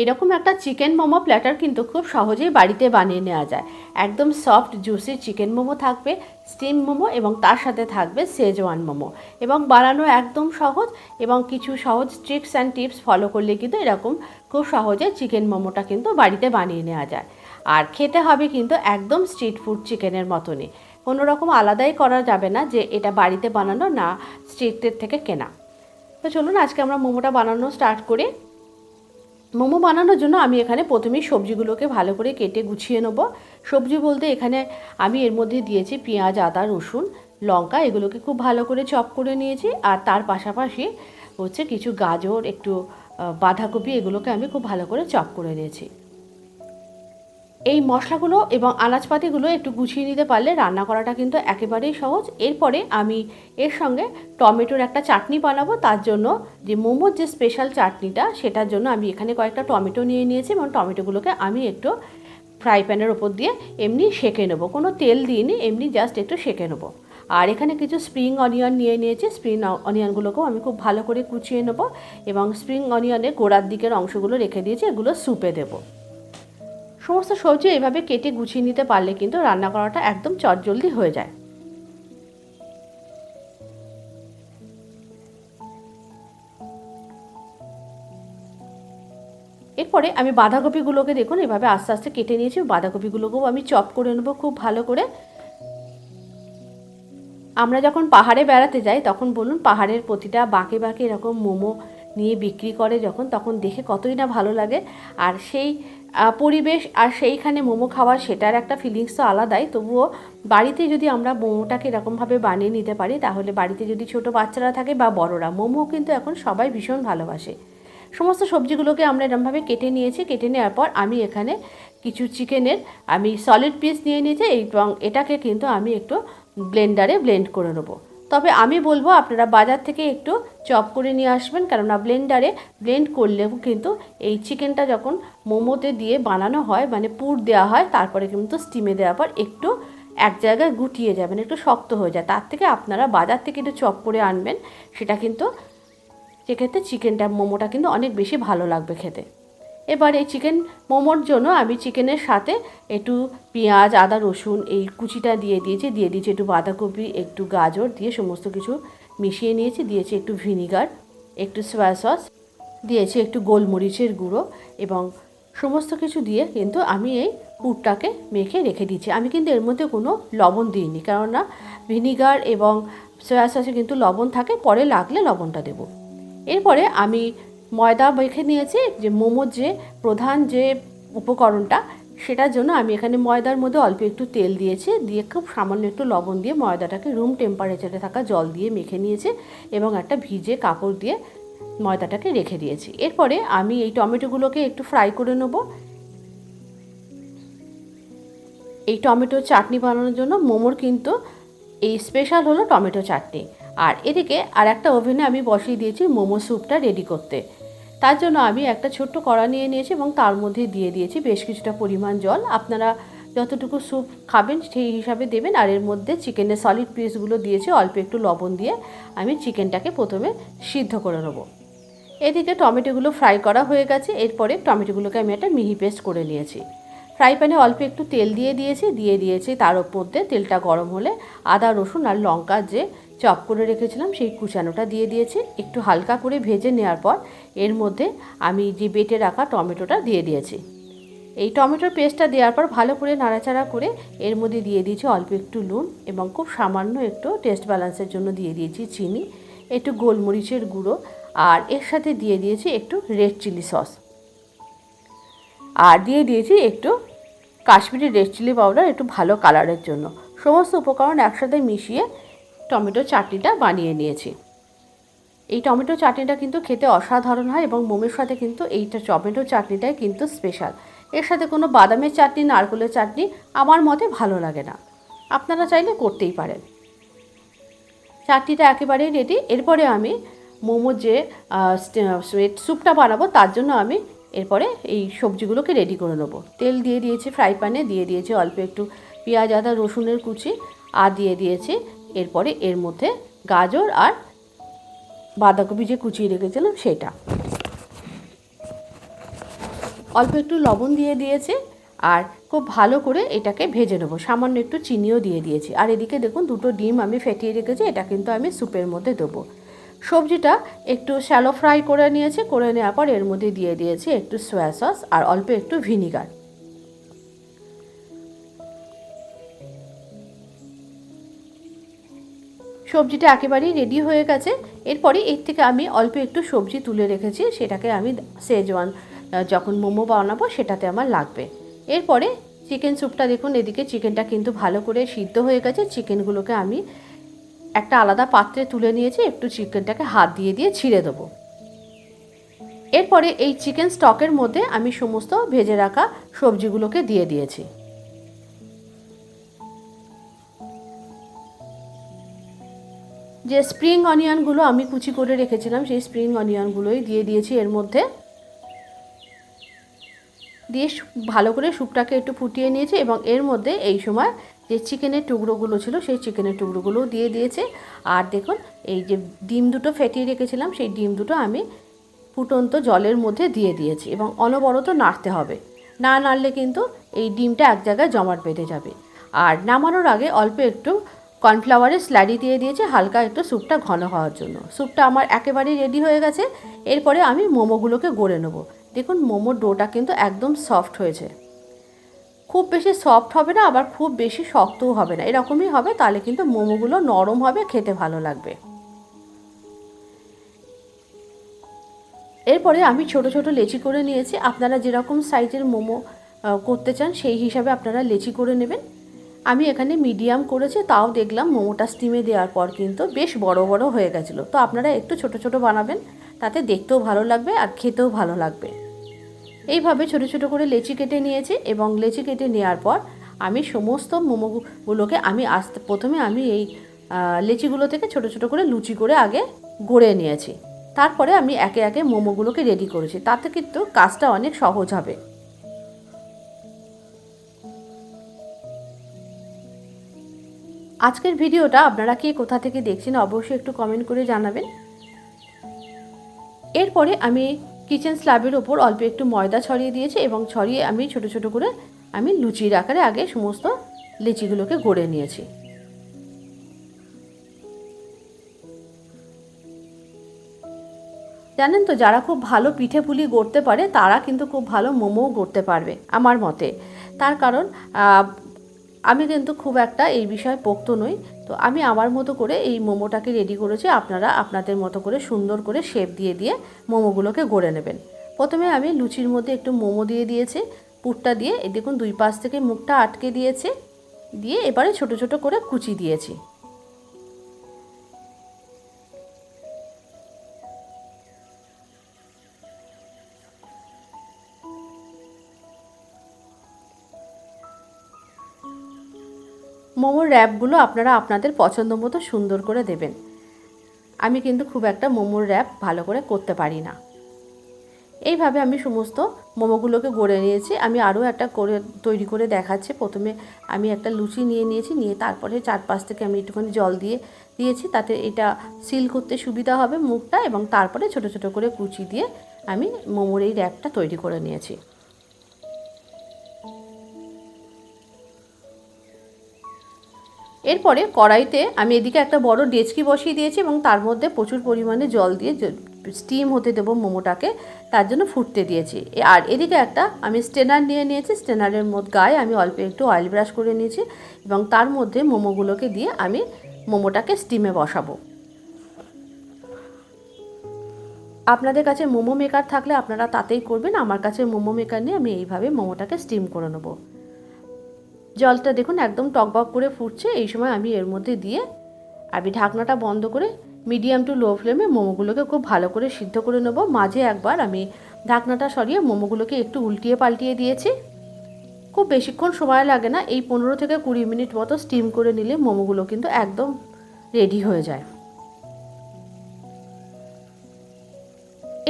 এরকম একটা chicken momo platter কিন্তু খুব সহজেই বাড়িতে বানিয়ে নেওয়া যায়। একদম সফট জুসি চিকেন মোমো থাকবে স্টিম মোমো এবং তার সাথে থাকবে সেজওয়ান মোমো। এবং বানানো একদম সহজ এবং কিছু সহজ ট্রিক্স অ্যান্ড টিপস ফলো করলে কিন্তু এরকম খুব সহজে চিকেন মোমোটা কিন্তু বাড়িতে বানিয়ে নেওয়া যায়। আর খেতে হবে কিন্তু একদম স্ট্রিট ফুড চিকেনের মতনই। কোনো রকম আলাদাই করা যাবে না যে এটা বাড়িতে বানানো না স্ট্রিটের থেকে কেনা। তো চলুন আজকে আমরা মোমোটা বানানো স্টার্ট করি। মোমো বানানোর জন্য আমি এখানে প্রথমেই সবজিগুলোকে ভালো করে কেটে গুছিয়ে নেব। সবজি বলতে এখানে আমি এর মধ্যে দিয়েছি পেঁয়াজ, আদা, রসুন, লঙ্কা, এগুলোকে খুব ভালো করে চপ করে নিয়েছি। আর তার পাশাপাশি হচ্ছে কিছু গাজর, একটু বাঁধাকপি, এগুলোকে আমি খুব ভালো করে চপ করে নিয়েছি। এই মশলাগুলো এবং আনাজপাতিগুলো একটু গুছিয়ে নিতে পারলে রান্না করাটা কিন্তু একেবারেই সহজ। এরপরে আমি এর সঙ্গে টমেটোর একটা চাটনি বানাবো। তার জন্য যে মোমোর যে স্পেশাল চাটনিটা, সেটার জন্য আমি এখানে কয়েকটা টমেটো নিয়ে নিয়েছি এবং টমেটোগুলোকে আমি একটু ফ্রাই প্যানের ওপর দিয়ে এমনি সেঁকে নেব। কোনো তেল দিইনি, এমনি জাস্ট একটু সেঁকে নেব। আর এখানে কিছু স্প্রিং অনিয়ন নিয়ে নিয়েছি। স্প্রিং অনিয়নগুলোকেও আমি খুব ভালো করে কুচিয়ে নেব এবং স্প্রিং অনিয়নের গোড়ার দিকের অংশগুলো রেখে দিয়েছি। এগুলো স্যুপে দেবো। সমস্ত সবজি এইভাবে কেটে গুছিয়ে নিতে পারলে কিন্তু রান্না করাটা একদম চটজলদি হয়ে যায়। এরপরে আমি বাঁধাকপিগুলোকে দেখুন, এভাবে আস্তে আস্তে কেটে নিয়েছি। বাঁধাকপিগুলোকেও আমি চপ করে নেব খুব ভালো করে। আমরা যখন পাহাড়ে বেড়াতে যাই, তখন বলুন পাহাড়ের প্রতিটা বাঁকে বাঁকে এরকম মোমো নিয়ে বিক্রি করে যখন, তখন দেখে কতই না ভালো লাগে। আর সেই পরিবেশ আর সেইখানে মোমো খাওয়া সেটার একটা ফিলিংস তো আলাদাই। তবুও বাড়িতে যদি আমরা মোমোটাকে এরকমভাবে বানিয়ে নিতে পারি, তাহলে বাড়িতে যদি ছোট বাচ্চারা থাকে বা বড়রা, মোমো কিন্তু এখন সবাই ভীষণ ভালোবাসে। সমস্ত সবজিগুলোকে আমরা এরমভাবে কেটে নিয়েছি, কেটে নেওয়ার পর আমি এখানে কিছু চিকেনের, আমি সলিড পিস নিয়ে নিয়েছি এবং এটাকে কিন্তু আমি একটু ব্লেন্ডারে ব্লেন্ড করে নেব। তবে আমি বলব আপনারা বাজার থেকে একটু চপ করে নিয়ে আসবেন, কেননা ব্লেন্ডারে ব্লেন্ড করলেও কিন্তু এই চিকেনটা যখন মোমোতে দিয়ে বানানো হয় মানে পুর দেওয়া হয়, তারপরে কিন্তু স্টিমে দেওয়ার পর একটু এক জায়গায় গুটিয়ে যাবেন, একটু শক্ত হয়ে যায়। তার থেকে আপনারা বাজার থেকে একটু চপ করে আনবেন, সেটা কিন্তু সেক্ষেত্রে চিকেনটা মোমোটা কিন্তু অনেক বেশি ভালো লাগবে খেতে। এবার এই চিকেন মোমোর জন্য আমি চিকেনের সাথে একটু পেঁয়াজ, আদা, রসুন এই কুচিটা দিয়ে দিয়েছি। দিয়ে দিয়েছি একটু বাঁধাকপি, একটু গাজর দিয়ে সমস্ত কিছু মিশিয়ে নিয়েছি। দিয়েছি একটু ভিনিগার, একটু সয়া সস দিয়েছি একটু গোলমরিচের গুঁড়ো এবং সমস্ত কিছু দিয়ে কিন্তু আমি এই পুরটাকে মেখে রেখে দিয়েছি। আমি কিন্তু এর মধ্যে কোনো লবণ দিইনি কেননা ভিনিগার এবং সয়া সসে কিন্তু লবণ থাকে, পরে লাগলে লবণটা দেবো। এরপরে আমি ময়দা মেখে নিয়েছি, যে মোমোর যে প্রধান যে উপকরণটা, সেটার জন্য আমি এখানে ময়দার মধ্যে অল্প একটু তেল দিয়েছি, দিয়ে খুব সামান্য একটু লবণ দিয়ে ময়দাটাকে রুম টেম্পারেচারে থাকা জল দিয়ে মেখে নিয়েছি এবং একটা ভিজে কাপড় দিয়ে ময়দাটাকে রেখে দিয়েছি। এরপরে আমি এই টমেটোগুলোকে একটু ফ্রাই করে নেব। এই টমেটো চাটনি বানানোর জন্য মোমোর কিন্তু এই স্পেশাল হলো টমেটো চাটনি। আর এদিকে আর একটা ওভেনে আমি বসিয়ে দিয়েছি মোমো স্যুপটা রেডি করতে। তার জন্য আমি একটা ছোট্ট কড়া নিয়ে নিয়েছি এবং তার মধ্যে দিয়ে দিয়েছি বেশ কিছুটা পরিমাণ জল। আপনারা যতটুকু স্যুপ খাবেন সেই হিসাবে দেবেন। আর এর মধ্যে চিকেনের সলিড পিসগুলো দিয়েছি, অল্প একটু লবণ দিয়ে আমি চিকেনটাকে প্রথমে সিদ্ধ করে নেব। এদিকে টমেটোগুলো ফ্রাই করা হয়ে গেছে। এরপরে টমেটোগুলোকে আমি একটা মিহি পেস্ট করে নিয়েছি। ফ্রাই প্যানে অল্প একটু তেল দিয়ে দিয়েছি দিয়ে দিয়েছি তার ওপর দিয়ে তেলটা গরম হলে আদা, রসুন আর লঙ্কা যে চপ করে রেখেছিলাম সেই কুচানোটা দিয়ে দিয়েছি। একটু হালকা করে ভেজে নেওয়ার পর এর মধ্যে আমি যে বেটে রাখা টমেটোটা দিয়ে দিয়েছি। এই টমেটোর পেস্টটা দেওয়ার পর ভালো করে নাড়াচাড়া করে এর মধ্যে দিয়ে দিয়েছি অল্প একটু নুন এবং খুব সামান্য একটু টেস্ট ব্যালেন্সের জন্য দিয়ে দিয়েছি চিনি, একটু গোলমরিচের গুঁড়ো আর এর সাথে দিয়ে দিয়েছি একটু রেড চিলি সস। আর দিয়ে দিয়েছি একটু কাশ্মীরি রেড চিলি পাউডার একটু ভালো কালারের জন্য। সমস্ত উপকরণ একসাথে মিশিয়ে টমেটো চাটনিটা বানিয়ে নিয়েছি। এই টমেটো চাটনিটা কিন্তু খেতে অসাধারণ হয় এবং মোমের সাথে কিন্তু এইটা টমেটো চাটনিটাই কিন্তু স্পেশাল। এর সাথে কোনো বাদামের চাটনি, নারকেলের চাটনি আমার মতে ভালো লাগে না। আপনারা চাইলে করতেই পারেন। চাটনিটা একেবারেই রেডি এরপরে আমি মোমো যে স্যুপটা বানাবো তার জন্য আমি এরপরে এই সবজিগুলোকে রেডি করে নেব। তেল দিয়ে দিয়েছি ফ্রাই প্যানে দিয়ে দিয়েছি অল্প একটু পেঁয়াজ, আদা, রসুনের কুচি, আর দিয়ে দিয়েছি এরপরে এর মধ্যে গাজর আর বাঁধাকপি যে কুচিয়ে রেখেছিলাম সেটা। অল্প একটু লবণ দিয়ে দিয়েছি আর খুব ভালো করে এটাকে ভেজে নেব। সামান্য একটু চিনিও দিয়ে দিয়েছি। আর এদিকে দেখুন দুটো ডিম আমি ফেটিয়ে রেখেছি, এটা কিন্তু আমি স্যুপের মধ্যে দেবো। সবজিটা একটু শ্যালো ফ্রাই করে নিয়েছি, করে নেওয়ার পর এর মধ্যে দিয়ে দিয়েছি একটু সয়া সস আর অল্প একটু ভিনিগার সবজিটা একেবারেই রেডি হয়ে গেছে। এরপরে এর থেকে আমি অল্প একটু সবজি তুলে রেখেছি, সেটাকে আমি সেজওয়ান যখন মোমো বানাবো সেটাতে আমার লাগবে। এরপরে চিকেন স্যুপটা দেখুন, এদিকে চিকেনটা কিন্তু ভালো করে সিদ্ধ হয়ে গেছে চিকেনগুলোকে আমি একটা আলাদা পাত্রে তুলে নিয়েছি একটু চিকেনটাকে হাত দিয়ে দিয়ে ছিঁড়ে দেবো। এরপরে এই চিকেন স্টকের মধ্যে আমি সমস্ত ভেজে রাখা সবজিগুলোকে দিয়ে দিয়েছি। যে স্প্রিং অনিয়নগুলো আমি কুচি করে রেখেছিলাম, সেই স্প্রিং অনিয়নগুলোই দিয়ে দিয়েছি এর মধ্যে। দিয়ে ভালো করে স্যুপটাকে একটু ফুটিয়ে নিয়েছি এবং এর মধ্যে এই সময় যে চিকেনের টুকরোগুলো ছিল, সেই চিকেনের টুকরোগুলোও দিয়ে দিয়েছে। আর দেখুন, এই যে ডিম দুটো ফেটিয়ে রেখেছিলাম, সেই ডিম দুটো আমি ফুটন্ত জলের মধ্যে দিয়ে দিয়েছি এবং অনবরত নাড়তে হবে। না নাড়লে কিন্তু এই ডিমটা এক জায়গায় জমাট বেঁধে যাবে। আর নামানোর আগে অল্প একটু কর্নফ্লাওয়ারের স্ল্যাডি দিয়ে দিয়েছে, হালকা একটু স্যুপটা ঘন হওয়ার জন্য। স্যুপটা আমার একেবারেই রেডি হয়ে গেছে। এরপরে আমি মোমোগুলোকে গড়ে নেব। দেখুন, মোমোর ডোটা কিন্তু একদম সফট হয়েছে। খুব বেশি সফট হবে না, আবার খুব বেশি শক্তও হবে না। এরকমই হবে, তাহলে কিন্তু মোমোগুলো নরম হবে, খেতে ভালো লাগবে। এরপরে আমি ছোট ছোট লেচি করে নিয়েছি। আপনারা যেরকম সাইজের মোমো করতে চান, সেই হিসাবে আপনারা লেচি করে নেবেন। আমি এখানে মিডিয়াম করেছি, তাও দেখলাম মোমোটা স্টিমে দেওয়ার পর কিন্তু বেশ বড় বড় হয়ে গেছিল। তো আপনারা একটু ছোট ছোট বানাবেন, তাতে দেখতেও ভালো লাগবে আর খেতেও ভালো লাগবে। এইভাবে ছোট ছোট করে লেচি কেটে নিয়েছি এবং লেচি কেটে নেওয়ার পর আমি সমস্ত মোমোগুলোকে আমি আস্তে, প্রথমে আমি এই লেচিগুলো থেকে ছোট ছোট করে লুচি করে আগে গড়ে নিয়েছি। তারপরে আমি একে একে মোমোগুলোকে রেডি করেছি। তাতে কিন্তু কাজটা অনেক সহজ হবে। আজকের ভিডিওটা আপনারা কে কোথা থেকে দেখছেন অবশ্যই একটু কমেন্ট করে জানাবেন। এরপরে আমি কিচেন স্ল্যাবের ওপর অল্প একটু ময়দা ছড়িয়ে দিয়েছি এবং ছড়িয়ে আমি ছোট ছোট করে আমি লুচির আকারে আগে সমস্ত লিচিগুলোকে গড়ে নিয়েছি। জানেন তো, যারা খুব ভালো পিঠে পুলি গড়তে পারে, তারা কিন্তু খুব ভালো মোমোও গড়তে পারবে, আমার মতে। তার কারণ আমি কিন্তু খুব একটা এই বিষয়ে পোক্ত নই। তো আমি আমার মতো করে এই মোমোটাকে রেডি করেছি। আপনারা আপনাদের মতো করে সুন্দর করে শেপ দিয়ে দিয়ে মোমোগুলোকে গড়ে নেবেন। প্রথমে আমি লুচির মধ্যে একটু মোমো দিয়ে দিয়েছি। পুরটা দিয়ে দেখুন দুই পাশ থেকে মুখটা আটকে দিয়েছে। দিয়ে এবারে ছোট ছোট করে কুচি দিয়েছি। র্যাপগুলো আপনারা আপনাদের পছন্দ মতো সুন্দর করে দেবেন। আমি কিন্তু খুব একটা মোমোর র্যাপ ভালো করে করতে পারি না। এইভাবে আমি সমস্ত মোমোগুলোকে গড়ে নিয়েছি। আমি আরও একটা করে তৈরি করে দেখাচ্ছি। প্রথমে আমি একটা লুচি নিয়ে নিয়েছি, নিয়ে তারপরে চারপাশ থেকে আমি একটুখানি জল দিয়ে দিয়েছি। তাতে এটা সিল করতে সুবিধা হবে মুখটা এবং তারপরে ছোট ছোট করে কুচি দিয়ে আমি মোমোর এই র্যাপটা তৈরি করে নিয়েছি। এরপরে কড়াইতে আমি এদিকে একটা বড় ডেচকি বসিয়ে দিয়েছি এবং তার মধ্যে প্রচুর পরিমাণে জল দিয়ে স্টিম হতে দেবো মোমোটাকে, তার জন্য ফুটতে দিয়েছি। আর এদিকে একটা আমি স্টেনার নিয়ে নিয়েছি, স্টেনারের মধ্যে গায়ে আমি অল্প একটু অয়েল ব্রাশ করে নিয়েছি এবং তার মধ্যে মোমোগুলোকে দিয়ে আমি মোমোটাকে স্টিমে বসাবো। আপনাদের কাছে মোমো মেকার থাকলে আপনারা তাতেই করবেন, আমার কাছে মোমো মেকার নিয়ে আমি এইভাবে মোমোটাকে স্টিম করে নেব। জলটা দেখুন একদম টকবক করে ফুটছে, এই সময় আমি এর মধ্যে দিয়ে আমি ঢাকনাটা বন্ধ করে মিডিয়াম টু লো ফ্লেমে মোমোগুলোকে খুব ভালো করে সিদ্ধ করে নেব। মাঝে একবার আমি ঢাকনাটা সরিয়ে মোমোগুলোকে একটু উল্টিয়ে পাল্টিয়ে দিয়েছি। খুব বেশিক্ষণ সময় লাগে না, এই পনেরো থেকে কুড়ি মিনিট মতো স্টিম করে নিলে মোমোগুলো কিন্তু একদম রেডি হয়ে যায়।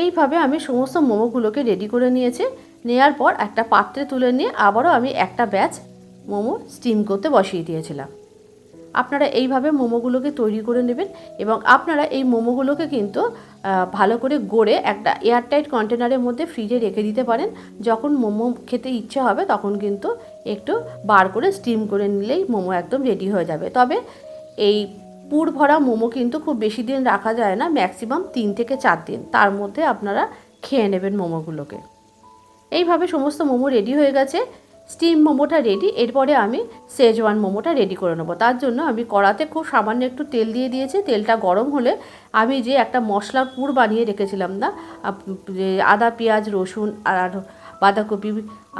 এইভাবে আমি সমস্ত মোমোগুলোকে রেডি করে নিয়েছি নেওয়ার পর একটা পাত্রে তুলে নিয়ে আবারও আমি একটা ব্যাচ মোমো স্টিম করতে বসিয়ে দিয়েছিলাম। আপনারা এইভাবে মোমোগুলোকে তৈরি করে নেবেন এবং আপনারা এই মোমোগুলোকে কিন্তু ভালো করে গড়ে একটা এয়ারটাইট কন্টেনারের মধ্যে ফ্রিজে রেখে দিতে পারেন। যখন মোমো খেতে ইচ্ছে হবে তখন কিন্তু একটু বার করে স্টিম করে নিলেই মোমো একদম রেডি হয়ে যাবে। তবে এই পুর ভরা মোমো কিন্তু খুব বেশি দিন রাখা যায় না ম্যাক্সিমাম তিন থেকে চার দিন। তার মধ্যে আপনারা খেয়ে নেবেন মোমোগুলোকে। এইভাবে সমস্ত মোমো রেডি হয়ে গেছে। স্টিম মোমোটা রেডি এরপরে আমি সেজওয়ান মোমোটা রেডি করে নেব। তার জন্য আমি কড়াতে খুব সামান্য একটু তেল দিয়ে দিয়েছি। তেলটা গরম হলে আমি যে একটা মশলার পুর বানিয়ে রেখেছিলাম না আদা, পেঁয়াজ, রসুন আর বাঁধাকপি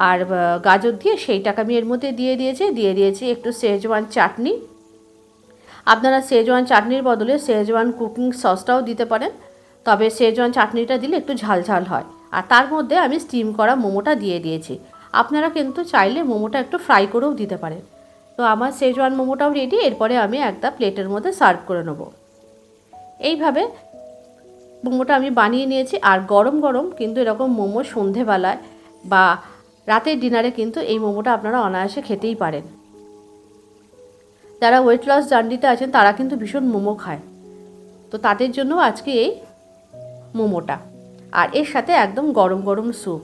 আর গাজর দিয়ে সেইটাকে আমি এর মধ্যে দিয়ে দিয়েছি। দিয়ে দিয়েছি একটু সেজওয়ান চাটনি। আপনারা সেজওয়ান চাটনির বদলে সেজওয়ান কুকিং সসটাও দিতে পারেন, তবে সেজওয়ান চাটনিটা দিলে একটু ঝাল ঝাল হয়। আর তার মধ্যে আমি স্টিম করা মোমোটা দিয়ে দিয়েছি। আপনারা কিন্তু চাইলে মোমোটা একটু ফ্রাই করেও দিতে পারেন। তো আমার সেজওয়ান মোমোটাও রেডি এরপরে আমি একটা প্লেটের মধ্যে সার্ভ করে নেব। এইভাবে মোমোটা আমি বানিয়ে নিয়েছি, আর গরম গরম কিন্তু এরকম মোমো সন্ধেবেলায় বা রাতের ডিনারে কিন্তু এই মোমোটা আপনারা অনায়াসে খেতেই পারেন। যারা ওয়েট লস জার্নিতে আছেন, তারা কিন্তু ভীষণ মোমো খায়। তো তাদের জন্য আজকে এই মোমোটা। আর এর সাথে একদম গরম গরম স্যুপ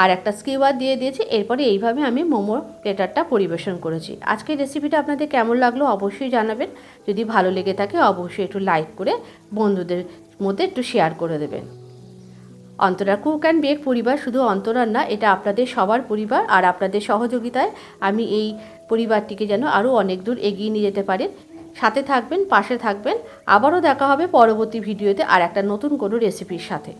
আর একটা স্কিওয়ার দিয়ে দিয়েছি, এরপরে এইভাবে আমি মোমো প্লেটারটা পরিবেশন করেছি। আজকের রেসিপিটা আপনাদের কেমন লাগল অবশ্যই জানাবেন। যদি ভালো লেগে থাকে, অবশ্যই একটু লাইক করে বন্ধুদের মধ্যে একটু শেয়ার করে দেবেন। অন্তরা কুক অ্যান্ড বেক পরিবার শুধু অন্তরার না, এটা আপনাদের সবার পরিবার আর আপনাদের সহযোগিতায় আমি এই পরিবারটিকে যেন আরও অনেক দূর এগিয়ে নিয়ে যেতে পারেন সাথে থাকবেন, পাশে থাকবেন। আবারও দেখা হবে পরবর্তী ভিডিওতে আর একটা নতুন কোনো রেসিপির সাথে।